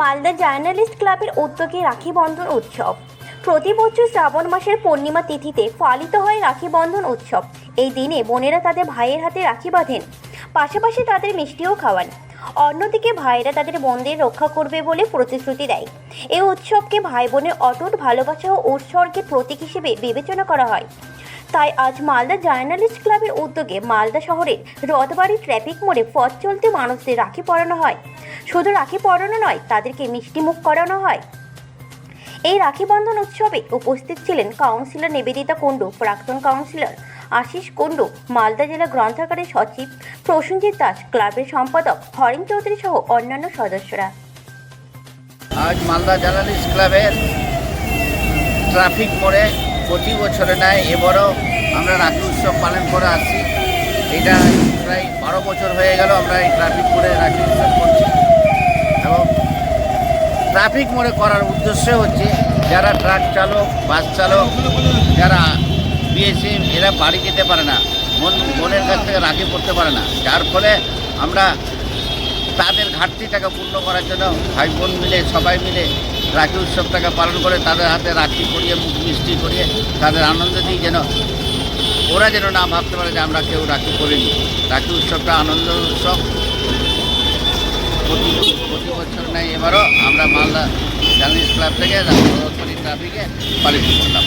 Malda journalist ক্লাবের উদ্যোগে রাখি বন্ধন উৎসব। প্রতি বছর শ্রাবণ মাসের পূর্ণিমা তিথিতে পালিত হয় রাখি বন্ধন উৎসব। এই দিনে বোনেরা তাদের ভাইয়ের হাতে রাখি বাঁধেন। পাশাপাশি তাদের মিষ্টিও খাওয়ান। অন্যদিকে ভাইয়েরা তাদের বোনদের রক্ষা করবে বলে প্রতিশ্রুতি দেয়। এই উৎসবকে ভাই বোনের অটুট ভালোবাসা ও উৎসর্গের প্রতীক হিসেবে বিবেচনা করা হয়। তাই আজ মালদা জার্নালিস্ট ক্লাবের উদ্যোগে মালদা শহরের রথবাড়ি ট্রাফিক মোড়ে পথ চলতে মানুষদের রাখি পরানো হয়। শুধু রাখি পরানো নয়, তাদেরকে মিষ্টি মুখ করানো হয়। এই রাখি বন্ধন উৎসবে উপস্থিত ছিলেন কাউন্সিলর নিবেদিতা কুণ্ডু, প্রাক্তন কাউন্সিলর আশিস কুণ্ডু, মালদা জেলা গ্রন্থাগারের সচিব প্রসেনজিৎ দাস, ক্লাবের সম্পাদক হরিণ চৌধুরী সহ অন্যান্য সদস্যরা। আজ মালদা জার্নালিস্ট ক্লাবের ট্রাফিক মোড়ে প্রতি বছরে নেয় এবারও আমরা রাখি উৎসব পালন করে আসছি। এটা প্রায় বারো বছর হয়ে গেল আমরা এই ট্রাফিক মোড়ে রাখি উৎসব করছি। এবং ট্রাফিক মোড়ে করার উদ্দেশ্য হচ্ছে যারা ট্রাক চালক, বাস চালক, যারা বিএসএফ এরা বাড়ি যেতে পারে না, মন মনের কাছ থেকে রাখি করতে পারে না। যার ফলে আমরা তাদের ঘাটতিটাকে পূর্ণ করার জন্য ভাই বোন মিলে, সবাই মিলে রাখি উৎসবটাকে পালন করে তাদের হাতে রাখি করিয়ে মুখ মিষ্টি করিয়ে তাদের আনন্দ দিই যেন ওরা যেন না ভাবতে পারে যে আমরা কেউ রাখি করিনি রাখি উৎসবটা আনন্দ উৎসব প্রতি প্রতি বছর নেই এবারও আমরা মালদা জার্নালিস্ট ক্লাব থেকে ট্রাফিকে পালিত করলাম।